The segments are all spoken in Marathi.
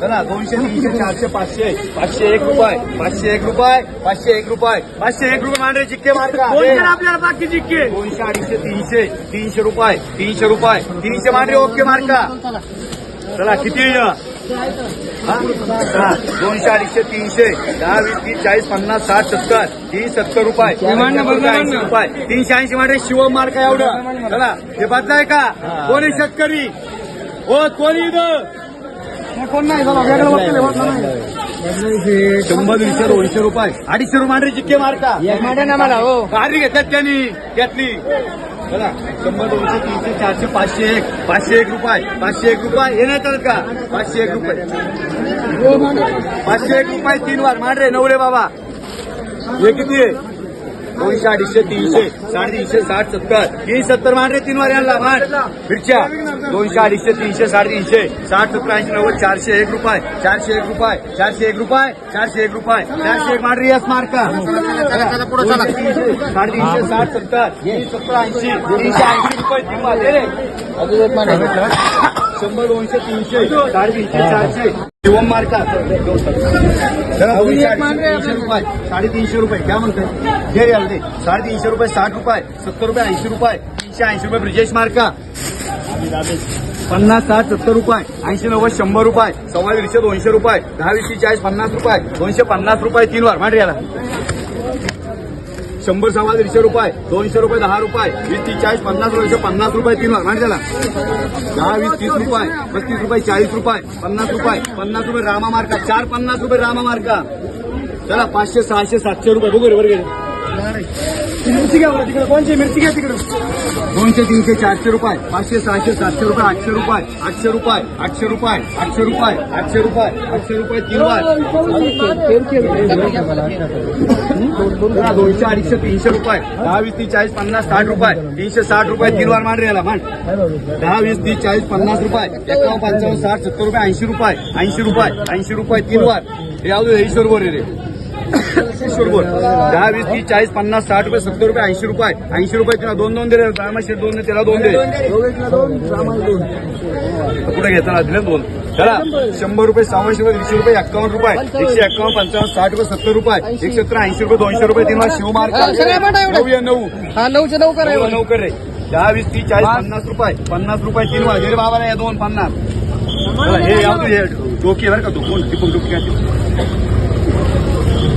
चला दोनशे तीनशे चारशे पाचशे पाचशे एक रुपये पाचशे एक रुपये पाचशे एक रुपये. पाचशे एक रुपये मांडरे जिक्के मार्का. आपल्याला बाकी जिंके दोनशे अडीचशे तीनशे तीनशे रुपये तीनशे रुपये. तीनशे मांडरे ओके मार्का. चला किती हा? दोनशे अडीचशे तीनशे दहा वीस तीस चाळीस पन्नास साठ सत्तर तीन सत्तर रुपये. ऐंशी रुपये. तीनशे ऐंशी मांडरे शिवम मार्का एवढं. चला हे बदलाय का? कोणी शेतकरी? हो कोणी कोण नाही. शंभर दीडशे दोनशे रुपये. अडीचशे रुपये मांडरे जिक्के मारका हो. कारी घेतल्यात त्यांनी घेतली शंभर दोनशे तीनशे चारशे पाचशे एक. पाचशे एक रुपये पाचशे एक रुपये. हे नाही का? पाचशे एक रुपये. पाचशे एक रुपये तीन वार. मांडरे नवरे बाबा. हे किती आहे? दोनशे अडीचशे तीनशे साडेतीनशे साठ सत्तर. तीन सत्तर मांडरे तीन वार यांना. मांड. मिरच्या. दोनशे अडीचशे तीनशे साडेतीनशे. साठ सत्तर ऐंशी नव्वद चारशे एक रुपये. चारशे एक रुपये चारशे एक रुपये चारशे एक रुपये. चारशे एक मांडरे यस मार्का. साडेतीनशे साठ सत्तर. तीन सत्तर ऐंशी तीनशे ऐंशी रुपये तीन रे. शंभर दोनशे तीनशे साडेतीनशे चारशे. शिवम मार्का जरा दोनशे अडीचशे तीनशे रुपये. साडेतीनशे रुपये. काय म्हणतोय? घे रे साडेतीनशे रुपये साठ रुपये सत्तर रुपये ऐंशी रुपये तीनशे ऐंशी रुपये ब्रिजेश मार्का पन्नास साठ सत्तर रुपये ऐंशी नव्वद शंभर रुपये सव्वा दीडशे दोनशे रुपये दहा वीसशे चाळीस पन्नास रुपये दोनशे पन्नास रुपये तीन वार. मांड याला. शंभर सव्वा दीडशे रुपये दोनशे रुपये दहा रुपये वीस तीस चाळीस पन्नास रुपये पन्नास रुपये तीन वार मांड त्याला. दहा वीस तीस रुपये पस्तीस रुपये चाळीस रुपये पन्नास रुपये पन्नास रुपये रामा मार्का चार पन्नास रुपये रामा मार्का. चला पाचशे सहाशे सातशे रुपये बघू बरोबर गेले. मिरची घ्या बरं तिकडे. कोणची? मिरची घ्या तिकडे. दोनशे तीनशे चारशे रुपये. पाचशे सहाशे सातशे रुपये आठशे रुपये. आठशे रुपये आठशे रुपये आठशे रुपये आठशे रुपये आठशे रुपये तीन वार दोनशे अडीचशे तीनशे रुपये. दहा वीस तीस चाळीस पन्नास साठ रुपये. तीनशे साठ रुपये तीन वार मान रे मान दहा वीस तीस चाळीस पन्नास रुपये. एकावन्न पंचावन्न साठ सत्तर रुपये ऐंशी रुपये. ऐंशी रुपये ऐंशी रुपये तीन वार हे यावं हे ईश्वर रे. ईश्वर बोल दहा वीस तीस चाळीस पन्नास साठ रुपये सत्तर रुपये ऐंशी रुपये ऐंशी रुपये तिला दोन दोन दे रे. रामाशे दोन त्याला दोन दे. कुठे घेताना दिले दोन? चला. शंभर रुपये सहाशे रुपये दीडशे रुपये एक्कावन्न रुपये एकशे एक्कावन्न पंचावन्न साठ रुपये सत्तर रुपये एकशे सत्तर ऐंशी रुपये दोनशे रुपये तीन शिवमार्ग. नऊ या नऊ. नऊशे नऊ करा नऊ कर रे. दहा वीस तीस चाळीस पन्नास रुपये पन्नास रुपये तीन वाजे. बाबा या दोन पन्नास. हे तू हे डोकी बरं का तू कोण टिपून डोकी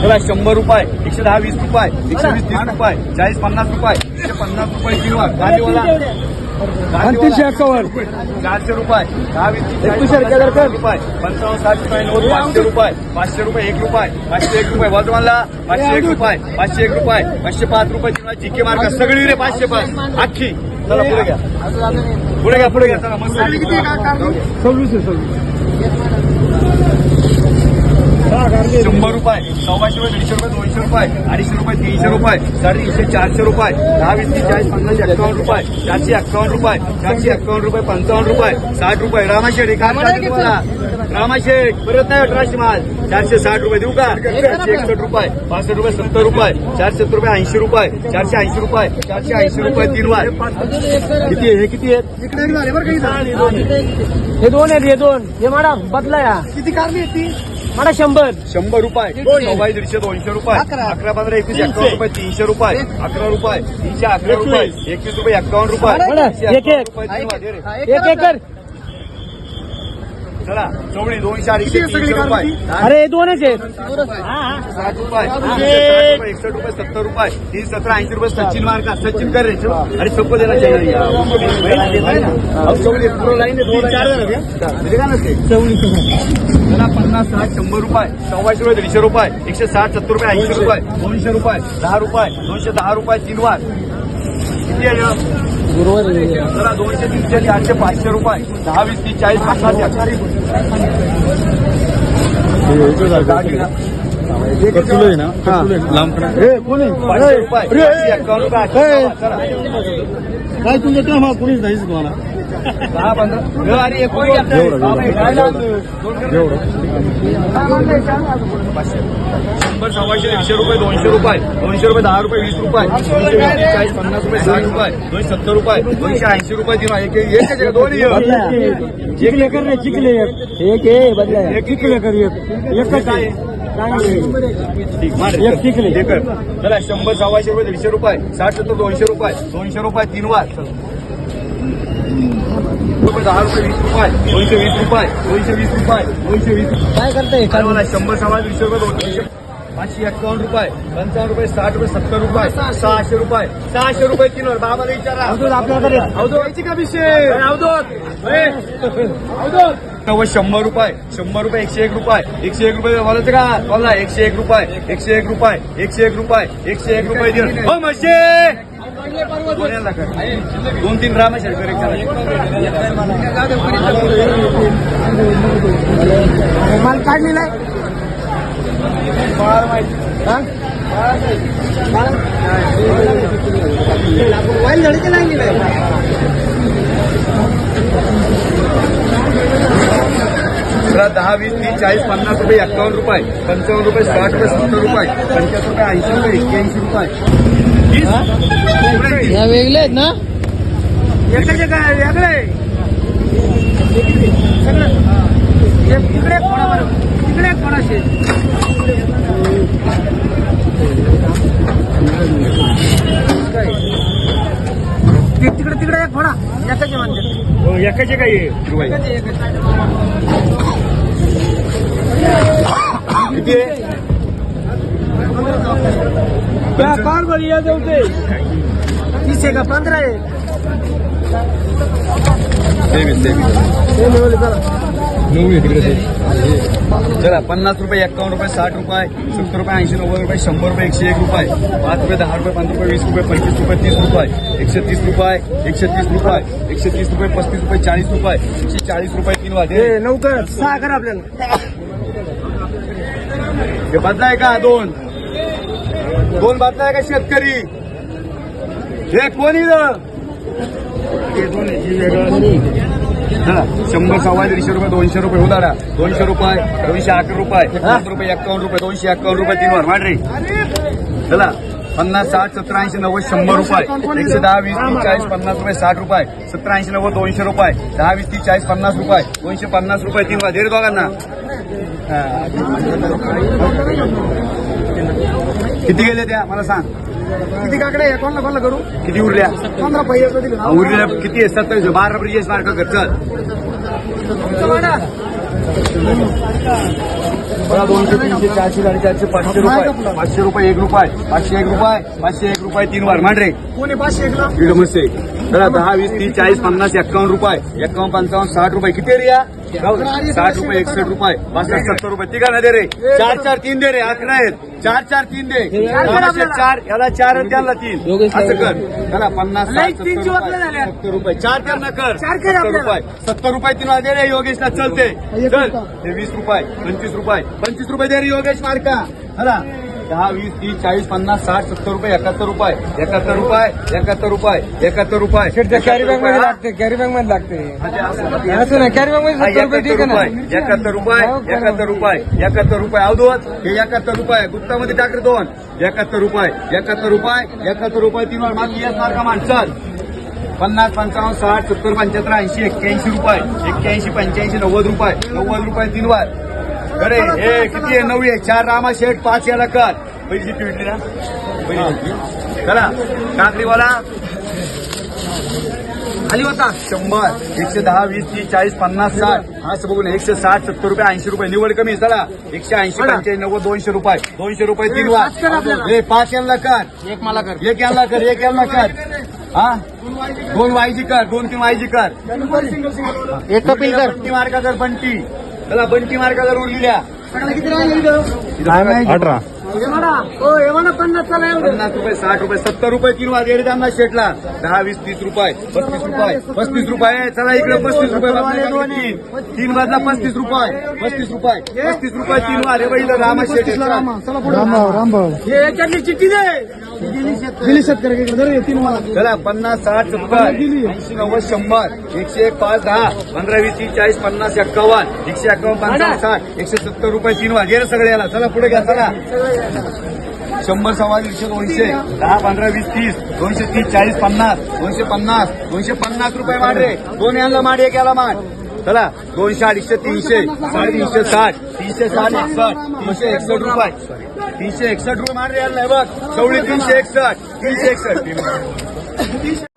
चला शंभर रुपये एकशे दहा वीस रुपये एकशे वीस तीस रुपये चाळीस पन्नास रुपये एकशे पन्नास रुपये वार गांधीवाला तीनशे एक्कावन्न. चारशे रुपये दहा वीस रुपये पंचावन्न साठ रुपये नव्वद पाचशे रुपये पाचशे रुपये एक रुपये पाचशे एक रुपये वर्धमानला पाचशे एक रुपये पाचशे एक रुपये पाचशे पाच रुपये जिके मार्क सगळी रे पाचशे पाच. अख्खी चला पुढे घ्या. पुढे घ्या पुढे घ्या चला मस्त. सव्वीसशे सव्वीस शंभर रुपये सव्वाशे रुपये दीडशे रुपये दोनशे रुपये अडीचशे रुपये तीनशे रुपये साडेतीनशे चारशे रुपये दहा वीस तीस चाळीस पन्नास एक्कावन्न रुपये चारशे एक्कावन्न रुपये चारशे एक्कावन्न रुपये पंचावन्न रुपये साठ रुपये. रामाशेठ हे तुम्हाला. रामाशेठ परत नाही अठराशे माल चारशे साठ रुपये देऊ का? चारशे एकसष्ट रुपये पासष्ट रुपये सत्तर रुपये चारशे सत्तर रुपये ऐंशी रुपये चारशे ऐंशी रुपये चारशे ऐंशी रुपये तीन वार किती आहे? हे किती एक इथं? हे दोन आहेत हे दोन. हे मॅडम बदला या. किती कारली आहेत ती? मला शंभर शंभर रुपये नव्वद दीडशे दोनशे रुपये अकरा. अकरा पंधरा एकवीस एक्कावन्न रुपये तीनशे रुपये अकरा रुपये तीनशे अकरा रुपये एकवीस रुपये एक्कावन्न रुपये बरं, तीनशे एक- एक्कावन्न एक. रुपये तीन वाजे रे. हा, एक करा एकर चला चवळी दोनशे अडीचशे तीनशे रुपये? अरे हे दोनच आहेत साठ रुपये. साठ रुपये सत्तर रुपये. तीन सतरा ऐंशी रुपये सचिन मार्का सचिन कर. अरे सोपं देना चाहिए यार. अब चवळी पूर्ण लाईन हा? का? नसते? चला पन्नास साठ शंभर रुपये. सव्वाशे रुपये दीडशे रुपये. एकशे साठ सत्तर रुपये ऐंशी रुपये. दोनशे रुपये दहा रुपये. दोनशे दहा रुपये तीन वार. किती आहे? जरा दोनशे तीनशे चारशे पाचशे रुपये. दहा वीस तीस चाळीस पन्नास आहे ना. हे हे. काय तुमच्या तेव्हा हा कोणीच नाहीच तुम्हाला हे हे. शंभर सव्वाशे एकशे रुपये दोनशे रुपये दोनशे रुपये दहा रुपये वीस रुपये चाळीस पन्नास रुपये साठ रुपये दोनशे सत्तर रुपये दोनशे ऐंशी रुपये दिन एक एक एक दोन चिकले कर रे चिकले एक हे बदला एक चिकले कर एक एकच आहे. हे. चला शंभर सव्वाशे रुपये दीडशे रुपये साठ सत्तर दोनशे रुपये दोनशे रुपये तीन वार दहा रुपये वीस रुपये दोनशे वीस रुपये दोनशे वीस रुपये दोनशे वीस काय करताय शंभर सव्वा दीडशे रुपये दोनशे पाचशे एक्कावन्न रुपये पंचावन्न रुपये साठ रुपये सत्तर रुपये सहाशे रुपये. सहाशे रुपये किलो बाबाला विचारा. आपल्याकडे. अवधूत. का विषय अवधूत. अवधूत. नव्वद शंभर रुपये. शंभर रुपये एकशे एक रुपये. एकशे एक रुपये बोलायचं का? बोला एकशे एक रुपये. एकशे एक रुपये. एकशे एक रुपये. एकशे एक रुपये दिल हो कर? दोन तीन राम माल काढलेला आहे मोबाईल झाली की नाही दहा वीस तीस चाळीस पन्नास रुपये एक्कावन्न रुपये. पंचावन्न रुपये साठ रुपये सत्तर रुपये. पंच्याहत्तर रुपये ऐंशी रुपये एक्क्याऐंशी रुपये. या वेगळे आहेत ना? एकाचे काय? वेगळे. तिकडे कोणावर? तिकडे कोणाशी? तिकडे तिकडे एक फोडा एकाचे म्हणते एकाचे काय रुपये किती काल बरी या जेवते तीस आहे का पंधरा आहे तेवीस तेवीस हे मिळवले चला चला पन्नास रुपये एक्कावन्न रुपये साठ रुपये सत्तर रुपये ऐंशी नव्वद रुपये शंभर रुपये एकशे एक रुपये. पाच रुपये दहा रुपये पंधरा रुपये वीस रुपये पंचवीस रुपये तीस रुपये. एकशे तीस रुपये एकशे तीस रुपये. एकशे तीस रुपये पस्तीस रुपये चाळीस रुपये. एकशे चाळीस रुपये तीन वाजे. हे नौकर सहा करा आपल्याला. हे बदलाय का दोन? दोन बदलाय का शेतकरी? हे कोणी हे दोन शंभर सव्वा दीडशे रुपये दोनशे रुपये उदारा दोनशे रुपये दोनशे अकरा रुपये रुपये एक्कावन्न रुपये दोनशे एक्कावन्न रुपये तीन वर मांडरे चला पन्नास साठ सत्तर ऐंशी नव्वद शंभर रुपये एकशे दहा वीस तीस चाळीस पन्नास रुपये साठ रुपये सत्तर ऐंशी नव्वद दोनशे रुपये दहा वीस तीस चाळीस पन्नास रुपये दोनशे पन्नास रुपये तीन वर दीड दोघांना. किती गेले त्या? मला सांग. किती काकडे आहे? कोणाला कोणाला करू? किती उरल्या? पंधरा दिले. उरल्या किती आहे सत्तावीस बारा ब्रिजेश मार्क बघा, दोनशे तीनशे चारशे साडेचारशे पाचशे रुपये. पाचशे रुपये एक रुपये. पाचशे एक रुपये पाचशे एक रुपये तीन वार. मांडरे कोणी पाचशे दीड मस्ते चला दहा वीस तीस चाळीस पन्नास एक्कावन्न रुपये. एक्कावन्न पंचावन्न साठ रुपये. किती रे या? साठ रुपये एकसष्ट रुपये. पासष्ट सत्तर रुपये. तिघा ना दे रे. चार चार तीन दे रे. अकरा आहेत. चार चार तीन दे. चार याला चार त्याला तीन. असं कर. चला पन्नास सत्तर रुपये, चार चार न कर. सत्तर. रुपये. सत्तर रुपये तीन दे रे योगेशला. चलते चल. हे वीस रुपये पंचवीस रुपये. पंचवीस रुपये दे रे योगेश मार्का. हला दहा वीस तीस चाळीस पन्नास साठ सत्तर रुपये एकाहत्तर रुपये. एकाहत्तर रुपये एकाहत्तर रुपये एकाहत्तर रुपये. कॅरी बॅगमध्ये लागते कॅरी बॅगमध्ये लागते. असं नाही कॅरी बॅगमध्ये रुपये ठीक आहे ना? एकाहत्तर रुपये एकाहत्तर रुपये एकाहत्तर रुपये अवधूत हे एकाहत्तर रुपये. गुप्तामध्ये टाक रे दोन. एकाहत्तर रुपये एकाहत्तर रुपये एकाहत्तर रुपये. तीन वर मागणी येत मार्का माणसात पन्नास पंचावन्न साठ सत्तर पंच्याहत्तर ऐंशी एक्क्याऐंशी रुपये. एक्क्याऐंशी पंच्याऐंशी नव्वद रुपये. नव्वद रुपये तीन वर. अरे हे किती आहे नऊ आहे? चार रामा शेठ पाच याला कर पहिली किती भेटली ना? पहिली. चला काकडीवाला खाली होता. शंभर एकशे दहा वीस तीस चाळीस पन्नास साठ. असं बघून एकशे साठ सत्तर रुपये ऐंशी रुपये. निवड कमी चला. एकशे ऐंशी पंच्याऐंशी नव्वद दोनशे रुपये. दोनशे रुपये तीन वार हे पाच यांना कर एक मला कर. एक यांना कर एक यांना कर हा? दोन वायजी कर दोन तीन वायजी कर. एक कपिल कर मार्का कर बंटी? त्याला बंटी मार्का कर उरलेल्या किती पन्नास रुपये साठ रुपये सत्तर रुपये वाज येडे त्यांना शेटला. दहा वीस तीस रुपये पस्तीस रुपये पस्तीस रुपये. चला इकडे पस्तीस रुपये तीन तीन वाजला पस्तीस रुपये पस्तीस रुपये पस्तीस रुपये तीन वाज हे बघितलं रामा शेट आहे. रामभाऊ रामभाऊ चिठ्ठी दे. दिली तीन चला पन्नास साठ सत्तर ऐंशी नव्वद शंभर. एकशे एक पाच दहा. पंधरा वीस तीस चाळीस पन्नास एक्कावन्न. एकशे एक्कावन्न पंचावन्न साठ. एकशे सत्तर रुपये तीन वाज गेले सगळे याला. चला पुढे घ्या चला. शंभर सव्वा दीडशे दोनशे. दहा पंधरा वीस तीस. दोनशे तीस चाळीस पन्नास. दोनशे पन्नास. दोनशे पन्नास रुपये माड रे. दोन यांना माड एक याला माड. चला दोनशे अडीचशे तीनशे. साडेतीनशे साठ. तीनशे साठ एकसष्ट. तीनशे एकसष्ट रुपये. तीनशे एकसष्ट रुपये माड रे याला बघ चवळी तीनशे एकसष्ट. तीनशे एकसष्ट.